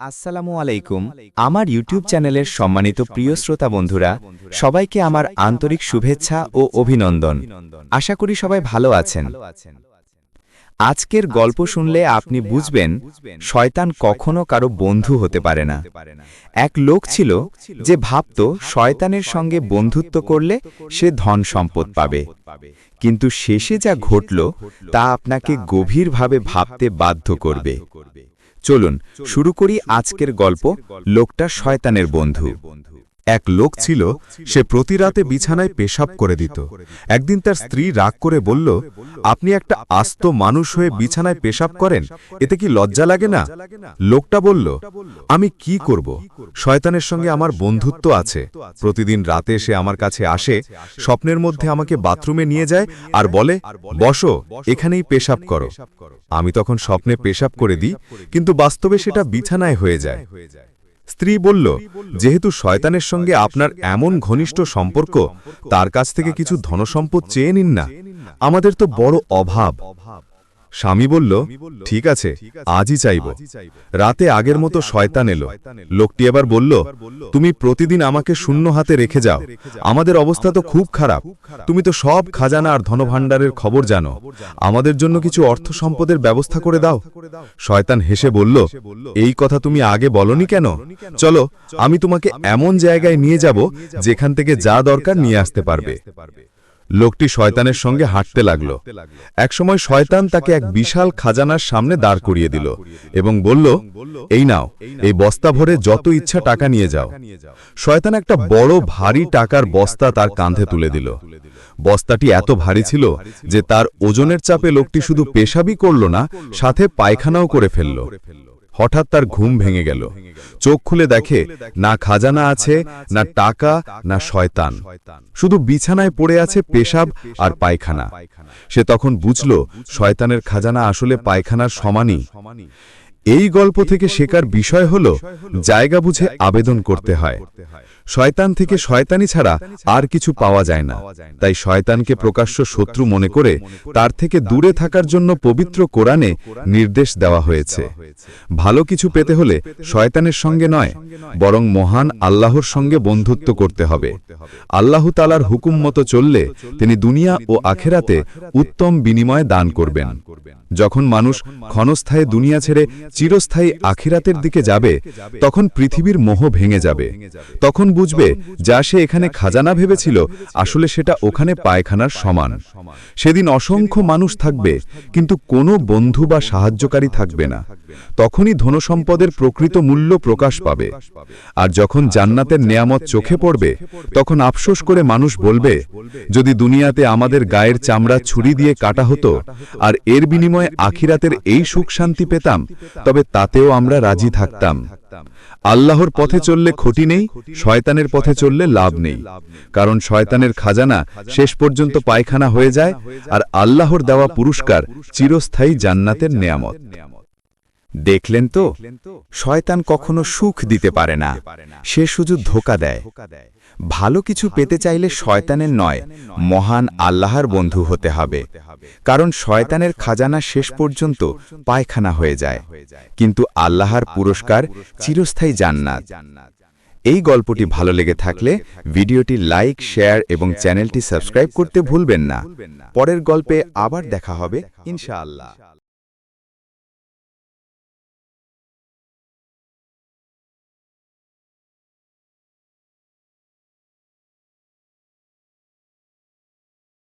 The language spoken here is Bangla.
আসসালামু আলাইকুম। আমার ইউটিউব চ্যানেলের সম্মানিত প্রিয় শ্রোতা বন্ধুরা, সবাইকে আমার আন্তরিক শুভেচ্ছা ও অভিনন্দন। আশা করি সবাই ভালো আছেন। আজকের গল্প শুনলে আপনি বুঝবেন, শয়তান কখনো কারও বন্ধু হতে পারে না। এক লোক ছিল যে ভাবত শয়তানের সঙ্গে বন্ধুত্ব করলে সে ধন সম্পদ পাবে। কিন্তু শেষে যা ঘটল তা আপনাকে গভীরভাবে ভাবতে বাধ্য করবে। চলুন শুরু করি আজকের গল্প লোকটা শয়তানের বন্ধু। এক লোক ছিল, সে প্রতি রাতে বিছানায় পেশাব করে দিত। একদিন তার স্ত্রী রাগ করে বলল, আপনি একটা আস্ত মানুষ হয়ে বিছানায় পেশাব করেন? এতে কি লজ্জা লাগে না? লোকটা বলল, আমি কি করব? শয়তানের সঙ্গে আমার বন্ধুত্ব আছে। প্রতিদিন রাতে সে আমার কাছে আসে, স্বপ্নের মধ্যে আমাকে বাথরুমে নিয়ে যায় আর বলে, বসো, এখানেই পেশাব করো। আমি তখন স্বপ্নে পেশাব করে দিই, কিন্তু বাস্তবে সেটা বিছানায় হয়ে যায়। স্ত্রী বলল, যেহেতু শয়তানের সঙ্গে আপনার এমন ঘনিষ্ঠ সম্পর্ক, তার কাছ থেকে কিছু ধনসম্পদ চেয়ে নিন না। আমাদের তো বড় অভাব। স্বামী বলল ঠিক আছে আজই চাইব। রাতে আগের মতো শয়তান এলো। লোকটি এবার বলল তুমি প্রতিদিন আমাকে শূন্য হাতে রেখে যাও। আমাদের অবস্থা তো খুব খারাপ। তুমি তো সব খাজানা আর ধনভাণ্ডারের খবর জানো। আমাদের জন্য কিছু অর্থ সম্পদের ব্যবস্থা করে দাও। শয়তান হেসে বলল এই কথা তুমি আগে বলনি কেন? চলো আমি তোমাকে এমন জায়গায় নিয়ে যাব যেখান থেকে যা দরকার নিয়ে আসতে পারবে। লোকটি শয়তানের সঙ্গে হাঁটতে লাগল। একসময় শয়তান তাকে এক বিশাল খাজানার সামনে দাঁড় করিয়ে দিল এবং বলল এই নাও এই বস্তা ভরে যত ইচ্ছা টাকা নিয়ে যাও। শয়তান একটা বড় ভারী টাকার বস্তা তার কাঁধে তুলে দিল। বস্তাটি এত ভারী ছিল যে তার ওজনের চাপে লোকটি শুধু পেশাবই করল না সাথে পায়খানাও করে ফেলল। হঠাৎ তার ঘুম ভেঙে গেল। চোখ খুলে দেখে না খাজানা আছে, না টাকা, না শয়তান। শুধু বিছানায় পড়ে আছে পেশাব আর পায়খানা। সে তখন বুঝল, শয়তানের খাজানা আসলে পায়খানার সমানই। এই গল্প থেকে শেখার বিষয় হল জায়গা বুঝে আবেদন করতে হয়। শয়তান থেকে শয়তানি ছাড়া আর কিছু পাওয়া যায় না। তাই শয়তানকে প্রকাশ্য শত্রু মনে করে তার থেকে দূরে থাকার জন্য পবিত্র কোরআনে নির্দেশ দেওয়া হয়েছে। ভালো কিছু পেতে হলে শয়তানের সঙ্গে নয়, বরং মহান আল্লাহর সঙ্গে বন্ধুত্ব করতে হবে। আল্লাহ তালার হুকুম মতো চললে তিনি দুনিয়া ও আখেরাতে উত্তম বিনিময় দান করবেন। যখন মানুষ ক্ষণস্থায়ী দুনিয়া ছেড়ে চিরস্থায়ী আখিরাতের দিকে যাবে তখন পৃথিবীর মোহ ভেঙে যাবে। তখন বুঝবে যা সে এখানে খাজানা ভেবেছিল আসলে সেটা ওখানে পায়খানার সমান। সেদিন অসংখ্য মানুষ থাকবে কিন্তু কোনো বন্ধু বা সাহায্যকারী থাকবে না। তখনই ধনসম্পদের প্রকৃত মূল্য প্রকাশ পাবে। আর যখন জান্নাতের নেয়ামত চোখে পড়বে তখন আফসোস করে মানুষ বলবে যদি দুনিয়াতে আমাদের গায়ের চামড়া ছুরি দিয়ে কাটা হতো আর এর বিনিময়ে আখিরাতের এই সুখ শান্তি পেতাম তবে তাতেও আমরা রাজি থাকতাম। আল্লাহর পথে চললে ক্ষতি নেই শয়তানের পথে চললে লাভ নেই। কারণ শয়তানের খাজানা শেষ পর্যন্ত পায়খানা হয়ে যায় আর আল্লাহর দেওয়া পুরস্কার চিরস্থায়ী জান্নাতের নেয়ামত। দেখলেন তো? শয়তান কখনো সুখ দিতে পারে না। সে শুধু ধোকা দেয়। ভালো কিছু পেতে চাইলে শয়তানের নয় মহান আল্লাহর বন্ধু হতে হবে। কারণ শয়তানের খাজানা শেষ পর্যন্ত পায়খানা হয়ে যায়। কিন্তু আল্লাহর পুরস্কার চিরস্থায়ী জান্নাত। এই গল্পটি ভালো লেগে থাকলে ভিডিওটি লাইক শেয়ার এবং চ্যানেলটি সাবস্ক্রাইব করতে ভুলবেন না। পরের গল্পে আবার দেখা হবে। ইনশাআল্লাহ।